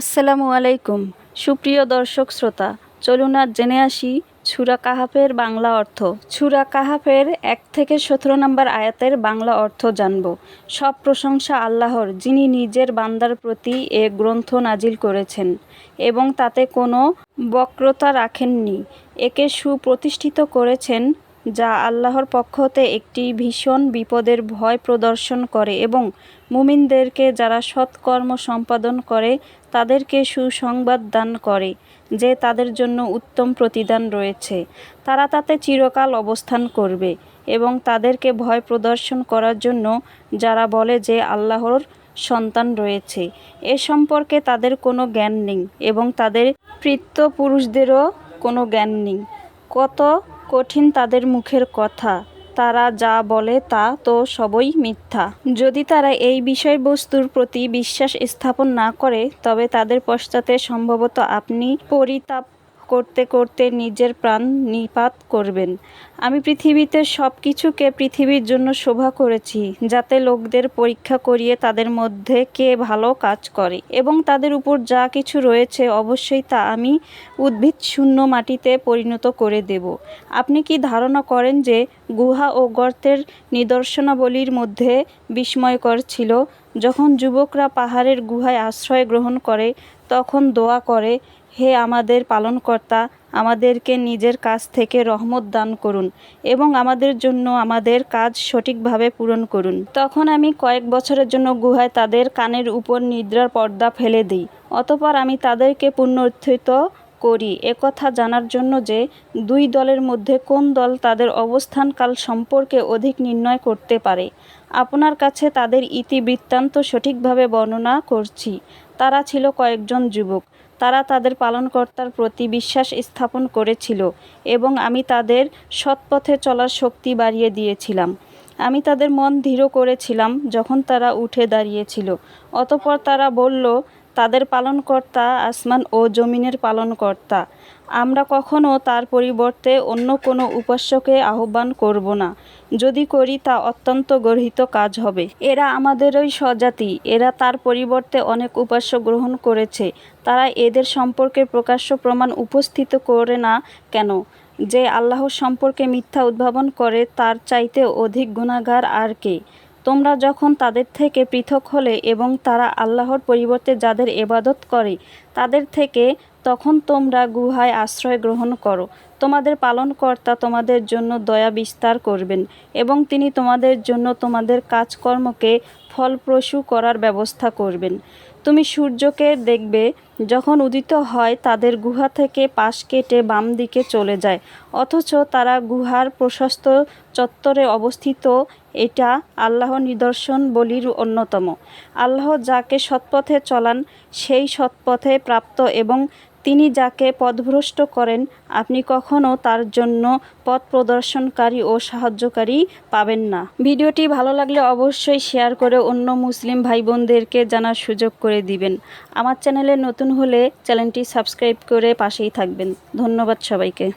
আসসালামু আলাইকুম। সুপ্রিয় দর্শক শ্রোতা, চলুন আর জেনে আসি ছুরা কাহাফের বাংলা অর্থ। ছুরা কাহাফের এক থেকে সতেরো নম্বর আয়াতের বাংলা অর্থ জানব। সব প্রশংসা আল্লাহর, যিনি নিজের বান্দার প্রতি এ গ্রন্থ নাজিল করেছেন এবং তাতে কোনো বক্রতা রাখেননি। একে সুপ্রতিষ্ঠিত করেছেন যা আল্লাহর পক্ষ হতে একটি ভীষণ বিপদের ভয় প্রদর্শন করে এবং মুমিনদেরকে যারা সৎকর্ম সম্পাদন করে তাদেরকে সুসংবাদ দান করে যে তাদের জন্য উত্তম প্রতিদান রয়েছে। তারা তাতে চিরকাল অবস্থান করবে এবং তাদেরকে ভয় প্রদর্শন করার জন্য যারা বলে যে আল্লাহর সন্তান রয়েছে, এ সম্পর্কে তাদের কোনো জ্ঞান নেই এবং তাদের পুরুষদেরও কোনো জ্ঞান নেই। কত কঠিন তাদের মুখের কথা। তারা যা বলে তা তো সবই মিথ্যা। যদি তারা এই বিষয়বস্তুর প্রতি বিশ্বাস স্থাপন না করে, তবে তাদের পশ্চাতে সম্ভবত আপনি পরিতাপ করতে করতে নিজের প্রাণ নিপাত করবেন। আমি পৃথিবীতে সব কিছুকে পৃথিবীর জন্য শোভা করেছি, যাতে লোকদের পরীক্ষা করিয়ে তাদের মধ্যে কে ভালো কাজ করে এবং তাদের উপর যা কিছু রয়েছে অবশ্যই তা আমি উদ্ভিদ শূন্য মাটিতে পরিণত করে দেব। আপনি কি ধারণা করেন যে গুহা ও গর্তের নিদর্শনাবলীর মধ্যে বিস্ময়কর ছিল? যখন যুবকরা পাহাড়ের গুহায় আশ্রয় গ্রহণ করে, তখন দোয়া করে হে আমাদের পালনকর্তা, আমাদেরকে নিজের কাছ থেকে রহমত দান করুন এবং আমাদের জন্য আমাদের কাজ সঠিকভাবে পূরণ করুন। তখন আমি কয়েক বছরের জন্য গুহায় তাদের কানের উপর নিদ্রার পর্দা ফেলে দিই, অতপর আমি তাদেরকে পুনরুত্থিত করি। একথা জানার জন্য যে দুই দলের মধ্যে কোন দল তাদের অবস্থানকাল সম্পর্কে অধিক নির্ণয় করতে পারে, আপনার কাছে তাদের ইতিবৃত্তান্ত সঠিকভাবে বর্ণনা করছি। তারা ছিল কয়েকজন যুবক। তারা তাদের পালনকর্তার প্রতি বিশ্বাস স্থাপন করেছিল এবং আমি তাদের সৎপথে চলার শক্তি বাড়িয়ে দিয়েছিলাম। আমি তাদের মন ধীর করেছিলাম যখন তারা উঠে দাঁড়িয়েছিল। অতপর তারা বলল তাদের পালনকর্তা, আসমান ও জমিনের পালনকর্তা। আমরা কখনও তার পরিবর্তে অন্য কোনো উপাস্যকে আহ্বান করব না। যদি করি তা অত্যন্ত গর্হিত কাজ হবে। এরা আমাদেরই স্বজাতি। এরা তার পরিবর্তে অনেক উপাস্য গ্রহণ করেছে। তারা এদের সম্পর্কে প্রকাশ্য প্রমাণ উপস্থিত করে না কেন? যে আল্লাহ সম্পর্কে মিথ্যা উদ্ভাবন করে, তার চাইতে অধিক গুণাগার আর কে? তোমরা যখন তাদের থেকে পৃথক হলে এবং তারা আল্লাহর পরিবর্তে যাদের এবাদত করে তাদের থেকে, তখন তোমরা গুহায় আশ্রয় গ্রহণ করো। তোমাদের পালনকর্তা তোমাদের জন্য দয়া বিস্তার করবেন এবং তিনি তোমাদের জন্য তোমাদের কাজকর্মকে ফলপ্রসূ করার ব্যবস্থা করবেন। তুমি সূর্যকে দেখবে যখন উদিত হয় তাদের গুহা থেকে পাশ কেটে বাম দিকে চলে যায়। অথচ তারা গুহার প্রশস্ত চত্বরে অবস্থিত, এটা আল্লাহ নিদর্শন বলির অন্যতম। আল্লাহ যাকে সৎপথে চলান, সেই সৎপথে প্রাপ্ত এবং তিনি যাকে পথভ্রষ্ট করেন, আপনি কখনও তার জন্য পথ প্রদর্শনকারী ও সাহায্যকারী পাবেন না। ভিডিওটি ভালো লাগলে অবশ্যই শেয়ার করে অন্য মুসলিম ভাই বোনদেরকে জানার সুযোগ করে দিবেন। আমার চ্যানেলে নতুন হলে চ্যানেলটি সাবস্ক্রাইব করে পাশেই থাকবেন। ধন্যবাদ সবাইকে।